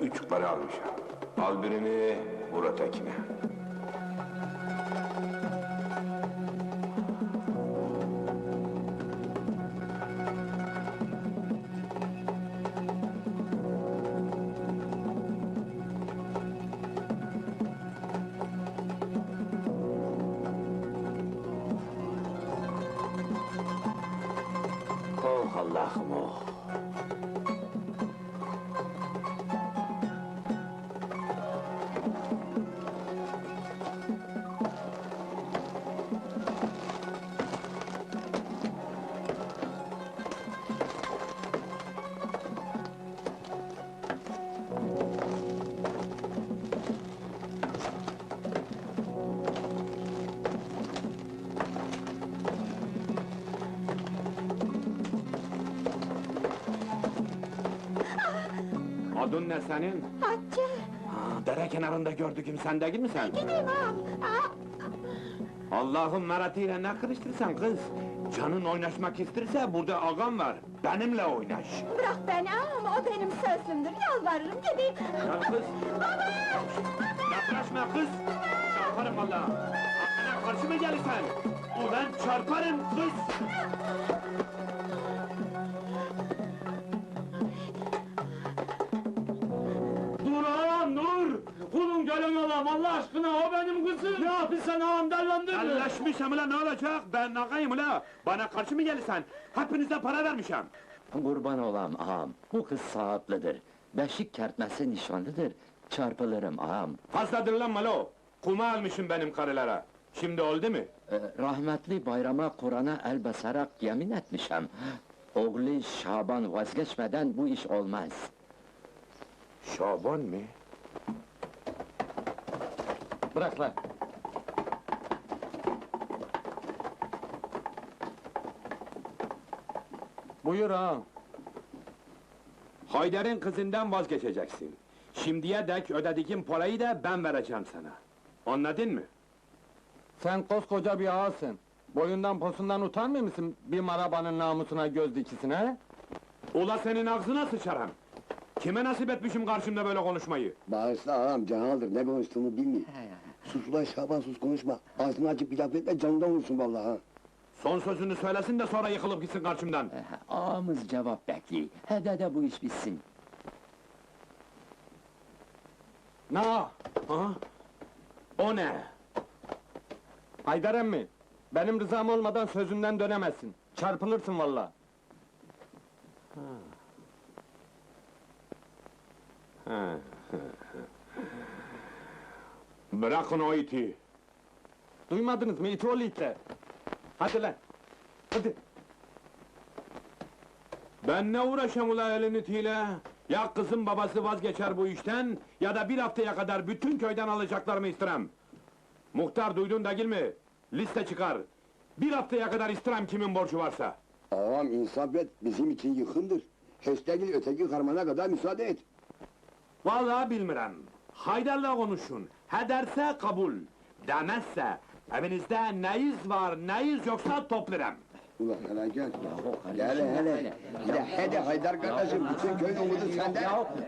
üç para almışım. Al birini, vur ötekine. Oh Allah'ım oh. Adın ne senin? Hatice, Ha, dere kenarında gördüğüm sen değil mi sen? gideyim ağam. Aa, Allah'ın meratiyle ne kırıştırsan kız? Canın oynaşmak isterse burada ağam var. Benimle oynaş. bırak beni ağam, o benim sözlümdür. Yalvarırım gideyim. Gel kız. Yaklaşma kız. Çarparım valla. Aklına karşı mı gelirsen? Ulan çarparım kız. Ağam Allah aşkına o benim kızım! Ne yapıyorsun ağam dellendir mi? Elleşmişim ulan ne olacak? Ben ağayım ulan! Bana karşı mı gelirsen? Hepinize para vermişim! Kurban olam ağam, bu kız saatlidir. Beşik kertmesi nişanlıdır. Çarpılırım ağam. Fazladır lan malo! Kuma almışım benim karılara! Şimdi oldu mu? Ee, rahmetli bayrama Kur'an'a el basarak yemin etmişem. Oğlu Şaban vazgeçmeden bu iş olmaz. Şaban mı? Bırak lan. Buyur ağam. Haydar'ın kızından vazgeçeceksin. Şimdiye dek ödediğim parayı da ben vereceğim sana. Anladın mı? Sen koskoca bir ağasın. Boyundan posundan utanmıyor musun bir marabanın namusuna göz dikisine? Ula senin ağzına sıçarım. Kime nasip etmişim karşımda böyle konuşmayı? Bağışla ağam canaldır ne konuştuğunu bilmiyor. Sus ulan Şaban sus konuşma. Ağzını açıp bir laf etme canından vursun vallahi ha. Son sözünü söylesin de sonra yıkılıp gitsin karşımdan. Ee, Ağamız cevap bekliyor. Hede de bu iş bitsin. Ne? Ha? O ne? Haydar emmi, benim rızam olmadan sözünden dönemezsin. Çarpılırsın vallahi. Bırakın o iti. Duymadınız mı iti oğlu itler? Hadi lan, hadi. Ben ne uğraşam ula elin itiyle? Ya kızın babası vazgeçer bu işten, ya da bir haftaya kadar bütün köyden alacaklarımı istirem. Muhtar duydun da mi? Liste çıkar. Bir haftaya kadar istirem kimin borcu varsa. Ağam insaf et bizim için yıkındır. Heştegil öteki karmana kadar müsaade et. Vallahi bilmirem. Haydar'la konuşun. He derse kabul. Demezse evinizde neyiz var neyiz yoksa toplarım. Ulan hele gel. Hele. hele. Bir de hede Haydar kardeşim bütün köyün umudu sende.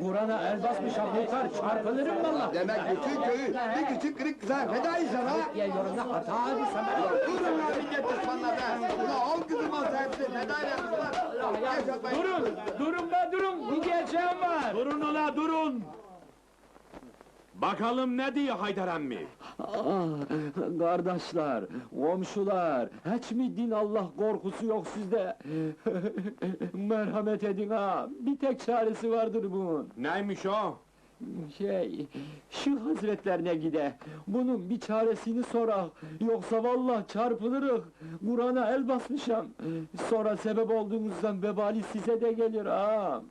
Kur'an'a el basmış muhtar çarpılırım valla. Demek bütün köyü bir küçük kırık kıza fedayız sana. Ya yorumda hata abi sen Durun lan millet düşmanlar be. Ulan on kızım olsa hepsi feda yapmışlar. Yaşatmayın. Durun! Durun be durun! Bir diyeceğim var! Durun ola durun! Bakalım ne diyor Haydar emmi? Ah, kardeşler, komşular, hiç mi din Allah korkusu yok sizde? Merhamet edin ha, bir tek çaresi vardır bunun. Neymiş o? Şey, şu hazretlerine gide, bunun bir çaresini sorak, yoksa vallahi çarpılırız. Kur'an'a el basmışam, sonra sebep olduğunuzdan vebali size de gelir ha.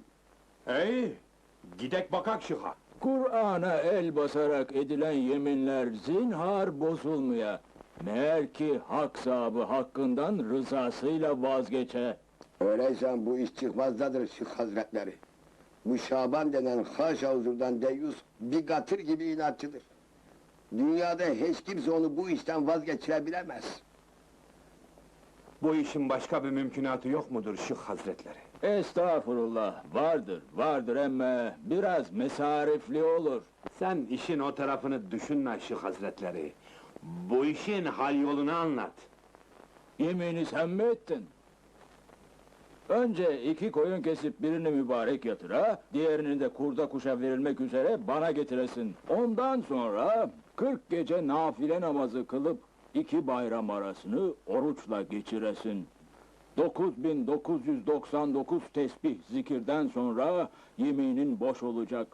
Ey! Gidek bakak şıha. Kur'an'a el basarak edilen yeminler zinhar bozulmuyor. Meğer ki hak sahibi hakkından rızasıyla vazgeçe. Öyleyse bu iş çıkmazdadır Şık Hazretleri. Bu Şaban denen haşa huzurdan deyyus bir katır gibi inatçıdır. Dünyada hiç kimse onu bu işten vazgeçirebilemez. Bu işin başka bir mümkünatı yok mudur Şık Hazretleri? Estağfurullah, vardır, vardır emme biraz mesarifli olur. Sen işin o tarafını düşünme Şeyh Hazretleri. Bu işin hal yolunu anlat. Yemini sen mi ettin? Önce iki koyun kesip birini mübarek yatıra, diğerini de kurda kuşa verilmek üzere bana getiresin. Ondan sonra 40 gece nafile namazı kılıp iki bayram arasını oruçla geçiresin. 9999 tesbih zikirden sonra yeminin boş olacak.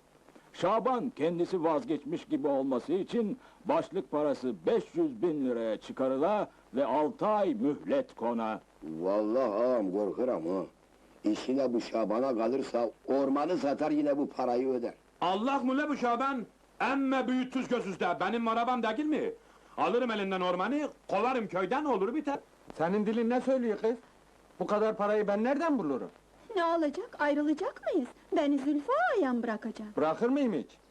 Şaban kendisi vazgeçmiş gibi olması için başlık parası 500 bin liraya çıkarıla ve 6 ay mühlet kona. Vallahi ağam korkuram ha. İşine bu Şaban'a kalırsa ormanı satar yine bu parayı öder. Allah mı la bu Şaban? Emme büyütüz gözüzde, benim arabam değil mi? Alırım elinden ormanı, kovarım köyden olur biter. Senin dilin ne söylüyor kız? Bu kadar parayı ben nereden bulurum? Ne olacak, ayrılacak mıyız? Beni Zülfü ağayan bırakacak. Bırakır mıyım hiç?